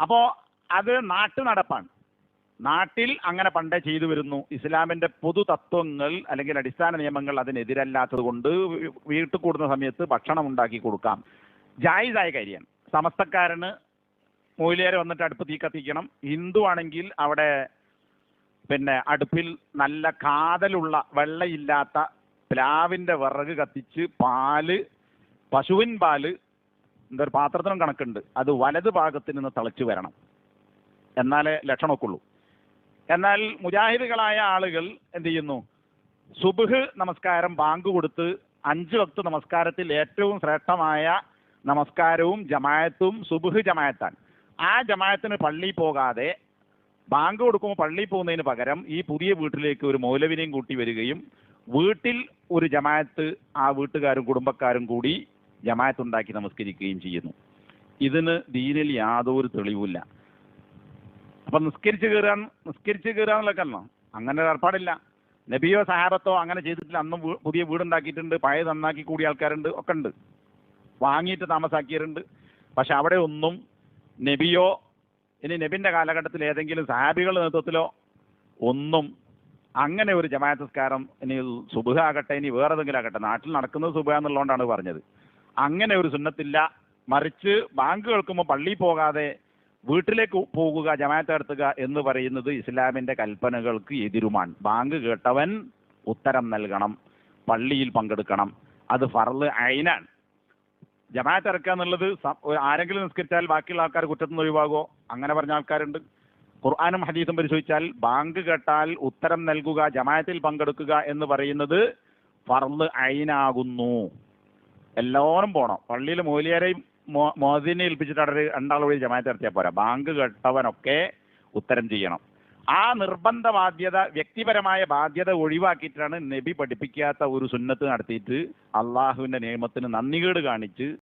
അപ്പോൾ അത് നാട്ടു നടപ്പാണ്. നാട്ടിൽ അങ്ങനെ പണ്ടേ ചെയ്തു വരുന്നു. ഇസ്ലാമിന്റെ പൊതു തത്വങ്ങൾ അല്ലെങ്കിൽ അടിസ്ഥാന നിയമങ്ങൾ അതിനെതിരല്ലാത്തത് കൊണ്ട് വീട്ടിൽ കൂടുന്ന സമയത്ത് ഭക്ഷണം ഉണ്ടാക്കി കൊടുക്കാം. ജായിസായ കാര്യമാണ്. സമസ്തക്കാരന് മൂലിയേരെ വന്നിട്ട് അടുപ്പ് തീ കത്തിക്കണം. ഹിന്ദു ആണെങ്കിൽ അവിടെ പിന്നെ അടുപ്പിൽ നല്ല കാതലുള്ള വെള്ളയില്ലാത്ത പ്ലാവിന്റെ വിറക് കത്തിച്ച് പാൽ പശുവിൻ പാൽ എന്താ ഒരു പാത്രത്തിനും കണക്കുണ്ട്. അത് വലത് ഭാഗത്ത് നിന്ന് തിളച്ചു വരണം. എന്നാലേ ലക്ഷണമൊക്കെ ഉള്ളൂ എന്നാൽ മുജാഹിദുകളായ ആളുകൾ എന്ത് ചെയ്യുന്നു? സുബുഹ് നമസ്കാരം ബാങ്ക് കൊടുത്ത് അഞ്ച് വക്ത് നമസ്കാരത്തിൽ ഏറ്റവും ശ്രേഷ്ഠമായ നമസ്കാരവും ജമായത്തും സുബുഹ് ജമായത്താണ് ആ ജമായത്തിന് പള്ളി പോകാതെ ബാങ്ക് കൊടുക്കുമ്പോൾ പള്ളി പോകുന്നതിന് പകരം ഈ പുതിയ വീട്ടിലേക്ക് ഒരു മൗലവിനെയും കൂട്ടി വരികയും വീട്ടിൽ ഒരു ജമായത്ത് ആ വീട്ടുകാരും കുടുംബക്കാരും കൂടി ജമായത്ത് ഉണ്ടാക്കി നമസ്കരിക്കുകയും ചെയ്യുന്നു. ഇതിന് ദീനിൽ യാതൊരു തെളിവില്ല അപ്പൊ നിസ്കരിച്ച് കയറാൻ നിസ്കരിച്ച് കാരണം അങ്ങനെ ഏർപ്പാടില്ല. നബിയോ സഹാബത്തോ അങ്ങനെ ചെയ്തിട്ടില്ല. അന്നും പുതിയ വീടുണ്ടാക്കിയിട്ടുണ്ട്. പഴയ നന്നാക്കി കൂടിയ ആൾക്കാരുണ്ട് ഒക്കെ ഉണ്ട്. വാങ്ങിയിട്ട് താമസാക്കിയവരുണ്ട്. പക്ഷെ അവിടെ ഒന്നും നബിയോ ഇനി നബിന്റെ കാലഘട്ടത്തിൽ ഏതെങ്കിലും സഹാബികളുടെ നേതൃത്വത്തിലോ ഒന്നും അങ്ങനെ ഒരു ജമാഅത്ത് ഇനി സുബുഹ ആകട്ടെ ഇനി വേറെ ഏതെങ്കിലും ആകട്ടെ നാട്ടിൽ നടക്കുന്നത് സുബുഹ എന്നുള്ളതുകൊണ്ടാണ് പറഞ്ഞത്. അങ്ങനെ ഒരു സുന്നത്തില്ല. മറിച്ച് ബാങ്ക് കേൾക്കുമ്പോൾ പള്ളിയിൽ പോകാതെ വീട്ടിലേക്ക് പോകുക ജമാഅത്ത് നടത്തുക എന്ന് പറയുന്നത് ഇസ്ലാമിന്റെ കൽപ്പനകൾക്ക് എതിരുമാണ്. ബാങ്ക് കേട്ടവൻ ഉത്തരം നൽകണം പള്ളിയിൽ പങ്കെടുക്കണം. അത് ഫറൽ അയിനാണ്. ജമാഅത്ത് ഇറക്കുക എന്നുള്ളത് ആരെങ്കിലും നിസ്കരിച്ചാൽ ബാക്കിയുള്ള ആൾക്കാർ കുറ്റത്തിൽ നിന്ന് ഒഴിവാകുമോ അങ്ങനെ പറഞ്ഞ ആൾക്കാരുണ്ട്. ഖുർആാനും ഹദീസും പരിശോധിച്ചാൽ ബാങ്ക് കേട്ടാൽ ഉത്തരം നൽകുക ജമാഅത്തിൽ പങ്കെടുക്കുക എന്ന് പറയുന്നത് ഫർൾ ഐനാകുന്നു എല്ലാവരും പോണം. പള്ളിയിൽ മൂലിയാരെയും മോദിനെ ഏൽപ്പിച്ചിട്ട് അവിടെ വഴി ജമാഅത്ത് നടത്തിയാൽ പോരാ. ബാങ്ക് കേട്ടവനൊക്കെ ഉത്തരം ചെയ്യണം. ആ നിർബന്ധ ബാധ്യത വ്യക്തിപരമായ ബാധ്യത ഒഴിവാക്കിയിട്ടാണ് നബി പഠിപ്പിക്കാത്ത ഒരു സുന്നത്ത് നടത്തിയിട്ട് അള്ളാഹുവിന്റെ നിയമത്തിന് നന്ദികേട് കാണിച്ച്